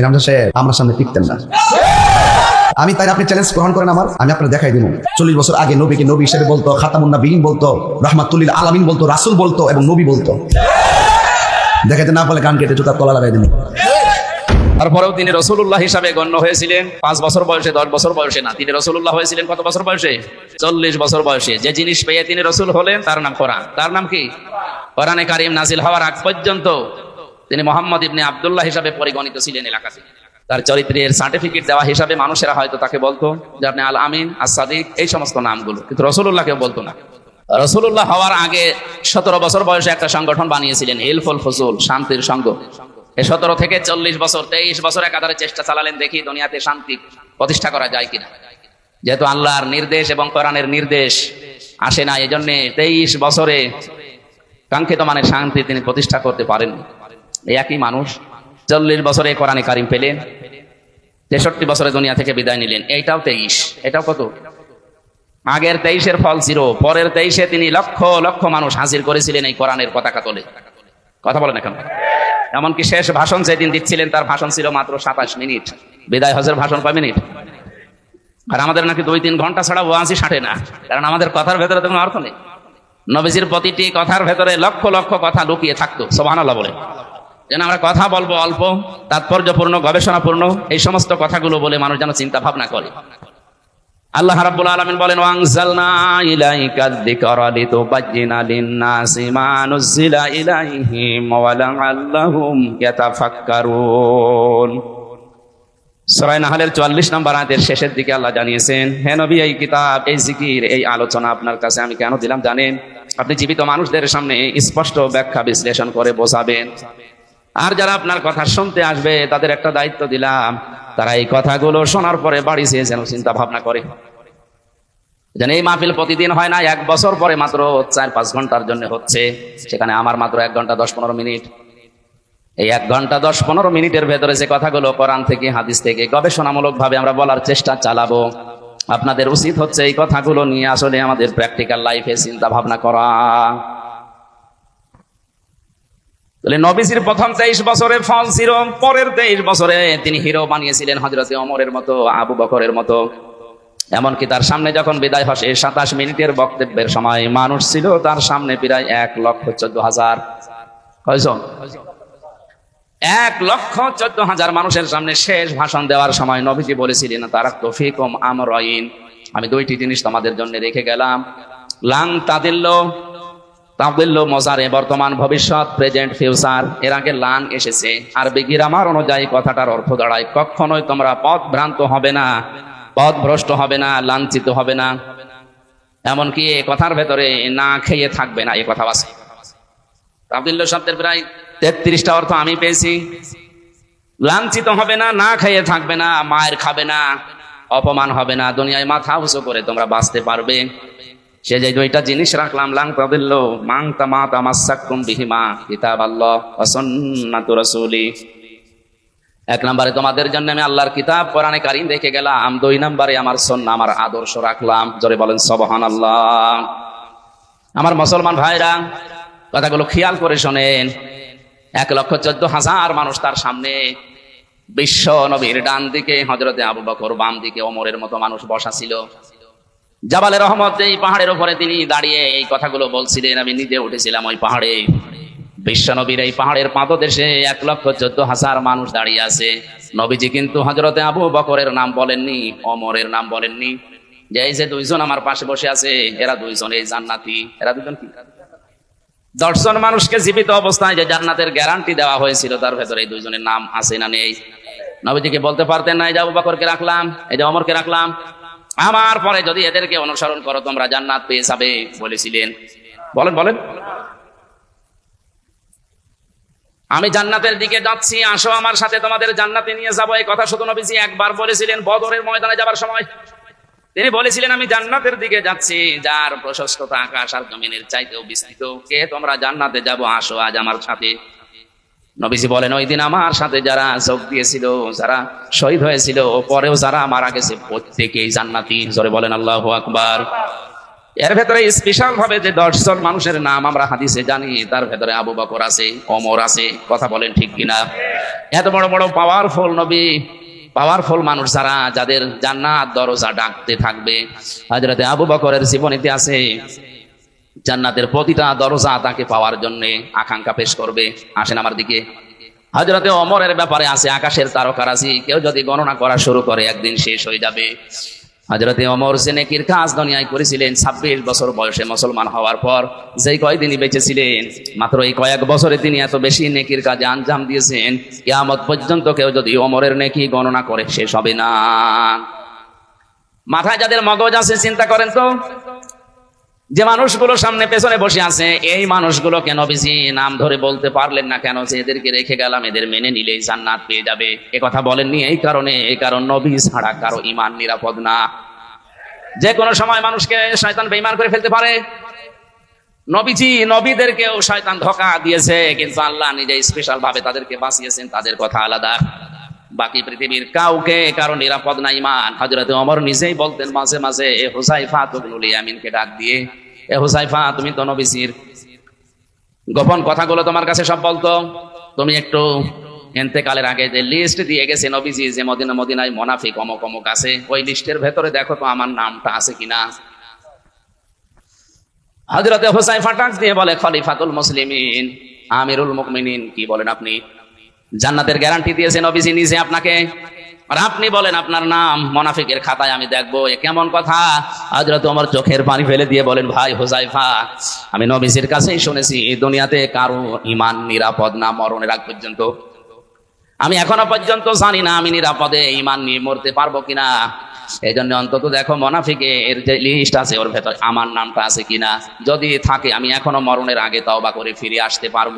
আমি রামজা সাহেব, আমার সামনে টিকতেন না। আমি তাই আপনি চ্যালেঞ্জ গ্রহণ করেন আমার, আমি আপনার দেখাই দিব। চল্লিশ বছর আগে নবীকে নবী হিসেবে বলতো, খাতামুন্না বিহীন বলতো, রহমাতুল্লিল আলামিন বলতো, রাসুল বলতো এবং নবী বলতো। দেখাইতে না বলে গান কেটে জুতার তলা লাগাই দিন তারপরেও তিনি রসুল্লাহ হিসাবে গণ্য হয়েছিলেন। পাঁচ বছর বয়সে, দশ বছর বয়সে না, তিনি রসুল্লাহ হয়েছিলেন কত বছর বয়সে? চল্লিশ বছর বয়সে। যে জিনিস পেয়ে তিনি রসুল হলেন, তার নাম কোরআন। তার নাম কি? কোরআনে কারিম নাজিল হওয়ার আগ পর্যন্ত তিনি মোহাম্মদ ইবনে আবদুল্লাহ হিসাবে পরিগণিত ছিলেন এলাকাতে। তার চরিত্রের সার্টিফিকেট দেওয়া হিসাবে মানুষেরা হয়তো তাকে বলতো যে আপনি আল আমিন আসাদিক এই সমস্ত নামগুলো। কিন্তু রসুল্লাহ কেউ বলতো না। রসুল্লাহ হওয়ার আগে সতেরো বছর বয়সে একটা সংগঠন বানিয়েছিলেন হিলফুল ফজুল, শান্তির সঙ্গ এই সতেরো থেকে চল্লিশ বছর, তেইশ বছর একাধারে চেষ্টা চালালেন দেখি দুনিয়াতে শান্তি প্রতিষ্ঠা করা যায় কিনা। যেহেতু আল্লাহর নির্দেশ এবং কোরআনের নির্দেশ আসে না এই জন্যে তেইশ বছরে কাঙ্ক্ষিত মানের শান্তি তিনি প্রতিষ্ঠা করতে পারেন একই মানুষ চল্লিশ বছরে কোরআনে কারিম পেলেন, তেষট্টি বছরে দুনিয়া থেকে বিদায় নিলেন। এইটাও তেইশ। এটাও কত? আগের তেইশের ফল জিরো, পরের তেইশে তিনি লক্ষ লক্ষ মানুষ হাজির করেছিলেন এই কোরআনের পতাকা তোলে। কথা বলেন এখন। এমনকি শেষ ভাষণ যেদিন দিচ্ছিলেন, তার ভাষণ ছিল মাত্র সাতাশ মিনিট। বিদায় হজের ভাষণ কয় মিনিট? আর আমাদের নাকি দুই তিন ঘণ্টা ছাড়া ওয়াজি সাঁটে না। কারণ আমাদের কথার ভেতরে তো কোনো অর্থ নেই। নবীজির প্রতিটি কথার ভেতরে লক্ষ লক্ষ কথা লুকিয়ে থাকতো, সোবাহানাল্লাহ বলে। যেন আমরা কথা বলব অল্প, তাৎপর্যপূর্ণ, গবেষণাপূর্ণ, এই সমস্ত কথাগুলো বলে মানুষ যেন চিন্তা ভাবনা করে। আল্লাহ রাব্বুল আলামিন বলেন, ওয়াংজালনা ইলাইকা যিকরা লিতুবাজ্জিনা লিন-নাসি মা ইলাইহিম ওয়া লাআল্লাহুম ইয়াতাফাক্কারুন। সূরা নাহলের 44 নম্বর আয়াতের শেষের দিকে আল্লাহ জানিয়েছেন, হে নবী, এই কিতাব, এই জিকির, এই আলোচনা আপনার কাছে আমি কেন দিলাম জানেন? আপনি জীবিত মানুষদের সামনে স্পষ্ট ব্যাখ্যা বিশ্লেষণ করে বোঝাবেন। আর যারা আপনার কথা শুনতে আসবে, তাদের একটা দায়িত্ব দিলাম। তারা এই কথাগুলো শোনার পরে বাড়ি যেয়ে যেন চিন্তা ভাবনা করে। যেন এই মাহফিল প্রতিদিন হয় না, এক বছর পরে মাত্র চার পাঁচ ঘণ্টার জন্য হচ্ছে। সেখানে আমার মাত্র এক ঘণ্টা দশ পনেরো মিনিট। এই এক ঘণ্টা দশ পনেরো মিনিটের ভেতরে যে কথাগুলো কোরআন থেকে, হাদিস থেকে গবেষণামূলক ভাবে আমরা বলার চেষ্টা চালাবো, আপনাদের উচিত হচ্ছে এই কথাগুলো নিয়ে আসলে আমাদের প্র্যাকটিক্যাল লাইফে চিন্তা ভাবনা করা। তাহলে নবীজির প্রথম তেইশ বছরে ফল ছিল, পরের তেইশ বছরে তিনি হিরো বানিয়েছিলেন হজরতে অমরের মতো, আবু বকরের মতো। এমনকি তার সামনে যখন বিদায় হসে সাতাশ মিনিটের বক্তব্যের সময় মানুষ ছিল, তার সামনে প্রায় এক লক্ষ চোদ্দ হাজার। এক লক্ষ চোদ্দ হাজার মানুষের সামনে শেষ ভাষণ দেওয়ার সময় নবীজি বলেছিলেন, তারা তফিকম আমরাইন। আমি দুইটি জিনিস তোমাদের জন্য রেখে গেলাম। লাং তাদিল্ল তাবদিল্ল মজারে বর্তমান ভবিষ্যৎ প্রেজেন্ট ফিউচার এর আগে লান এসেছে। আর বিগিরামার অনুযায়ী কথাটার অর্থ দাঁড়ায়, কখনোই তোমরা পথ ভ্রান্ত হবে না পথ ভ্রষ্ট হবে না, লাঞ্ছিত হবে না। এমনকি এ কথার ভেতরে না খেয়ে থাকবে না এ কথা আছে আবদুল্লাহ শব্দের প্রায় তেত্রিশটা অর্থ আমি পেয়েছি। লাঞ্ছিত হবে না না খেয়ে থাকবে না, মায়ের খাবে না, অপমান হবে না, দুনিয়ায় মাথা উঁচু করে তোমরা বাঁচতে পারবে। সে যে দুইটা জিনিস রাখলাম, লাং তাদিল্ল, মাং তামা তামাসাক্কুম বিহিমা কিতাব আল্লাহ ওয়া সুন্নাতু রাসূলি। এক নম্বরে তোমাদের জন্য আমি আল্লাহর কিতাব কোরআনে কারিম রেখে গেলাম, দুই নম্বরে আমার সন্না আমার আদর্শ রাখলাম। জোরে বলেন, সুবহানাল্লাহ। আমার মুসলমান ভাইরা, কথাগুলো খেয়াল করে শোনেন। এক লক্ষ চোদ্দ হাজার মানুষ তার সামনে বিশ্ব নবীর ডান দিকে হজরতে আবু বকর বাম দিকে অমরের মতো মানুষ বসা ছিল। জাবালে রহমত এই পাহাড়ের উপরে তিনি দাঁড়িয়ে এই কথাগুলো বলছিলেন, আমি নিজে উঠেছিলাম ওই পাহাড়ে। বিশ্ব নবীর এই পাহাড়ের পাদদেশে এক লক্ষ চোদ্দ হাজার মানুষ দাঁড়িয়ে আছে। নবীজি কিন্তু হজরতে আবু বকরের নাম বলেননি অমরের নাম বলেননি। যে এই যে দুইজন আমার পাশে বসে আছে, এরা দুইজন এই জান্নাতি। এরা দুজন কি? দশজন মানুষকে জীবিত অবস্থায় যে জান্নাতের গ্যারান্টি দেওয়া হয়েছিল, তার ভেতরে এই দুইজনের নাম আছে না নেই। নবীজিকে বলতে পারতেন না, এই যে আবু বকরকে রাখলাম, এই যে অমরকে রাখলাম আমার পরে যদি এদেরকে অনুসরণ করো, তোমরা জান্নাত পেয়ে যাবে, বলেছিলেন। বলেন বলেন। আমি জান্নাতের দিকে যাচ্ছি, আসো আমার সাথে, তোমাদের জান্নাতে নিয়ে যাব। এই কথা শুধু নবীজি একবার বলেছিলেন, বদরের ময়দানে যাবার সময়। তিনি বলেছিলেন, আমি জান্নাতের দিকে যাচ্ছি, যার প্রশস্ততা আকাশ আর জমিনের চাইতেও বিস্তৃত। কে তোমরা জান্নাতে যাব, আসো আজ আমার সাথে। নবীজি বলেন, ওই দিন আমার সাথে যারা যোগ দিয়েছিল, যারা শহীদ হয়েছিল, পরেও যারা মারা গেছে, প্রত্যেকেই জান্নাতি। জোরে বলেন, আল্লাহ আকবার। এর ভেতরে স্পেশাল ভাবে যে দশজন মানুষের নাম আমরা হাদিসে জানি, তার ভেতরে আবু বকর আছে অমর আছে, কথা বলেন ঠিক কিনা? এত বড় বড় পাওয়ারফুল নবী পাওয়ারফুল মানুষ যারা, যাদের জান্নাত দরজা ডাকতে থাকবে। হাজরতে আবু বকরের জীবনীতে আছে জান্নাতের প্রতিটা দরজা তাকে পাওয়ার জন্য আকাঙ্ক্ষা পেশ করবে। আসেন আমার দিকে। হজরতে অমরের ব্যাপারে আছে আকাশের তারকার তারকারাজি। কেউ যদি গণনা করা শুরু করে, একদিন শেষ হয়ে যাবে। হজরতে অমর যে নেকির কাজ দুনিয়ায় করেছিলেন। ছাব্বিশ বছর বয়সে মুসলমান হওয়ার পর যেই কয়দিনই বেঁচেছিলেন, মাত্র এই কয়েক বছরে তিনি এত বেশি নেকির কাজে আঞ্জাম দিয়েছেন। কেয়ামত পর্যন্ত কেউ যদি অমরের নেকি গণনা করে, শেষ হবে না। মাথায় যাদের মগজ আছে, চিন্তা করেন তো। যে মানুষগুলো সামনে পেছনে বসে আছে, এই মানুষগুলোকে নবীজি নাম ধরে বলতে পারলেন না কেন? যে এদেরকে রেখে গেলাম, এদের মেনে নিলেই জান্নাত পেয়ে যাবে। এ কথা বলেননি এই কারণে এই কারণ নবী ছাড়া কারও ইমান নিরাপদ না। যে কোনো সময় মানুষকে শয়তান বেইমান করে ফেলতে পারে। নবীজি, নবীদেরকেও শয়তান ধোকা দিয়েছে, কিন্তু আল্লাহ নিজে স্পেশাল ভাবে তাদেরকে বাঁচিয়েছেন, তাদের কথা আলাদা। বাকি পৃথিবীর কাউকে কারও নিরাপদ না ইমান হজরত অমর নিজেই বলতেন মাঝে মাঝে, এ হুসাইফা তুবনুল ইয়ামিনকে ডাক দিয়ে। এ হুসাইফা তুমি তো নবীজির গোপন কথাগুলো তোমার কাছে সব বলতো। তুমি একটু এন্তেকালের আগে যে লিস্ট দিয়ে গেছে নবীজি যে মদিনা, মদিনায় মোনাফিক অমক অমক আছে, ওই লিস্টের ভেতরে দেখো তো আমার নামটা আছে কিনা। হজরতে হোসাই ফাটাক দিয়ে বলে, খলিফাতুল মুসলিমিন, আমিরুল মুকমিনিন কি বলেন আপনি? জান্নাতের গ্যারান্টি দিয়েছে নবীজি নিজে আপনাকে। আর আপনি বলেন, আপনার নাম মোনাফিকের খাতায় আমি দেখব, এ কেমন কথা? হজরত আমার চোখের পানি ফেলে দিয়ে বলেন, ভাই হোসাইফা আমি নবীজির কাছেই শুনেছি, এই দুনিয়াতে কারও ইমান নিরাপদ না, মরণের আগ পর্যন্ত। আমি এখনও পর্যন্ত জানি না, আমি নিরাপদে ইমান নিয়ে মরতে পারব কিনা। এই জন্য অন্তত দেখো মনাফিকে এর যে লিস্ট আছে, ওর ভেতর আমার নামটা আছে কিনা। যদি থাকে, আমি এখনও মরণের আগে তওবা করে ফিরে আসতে পারব।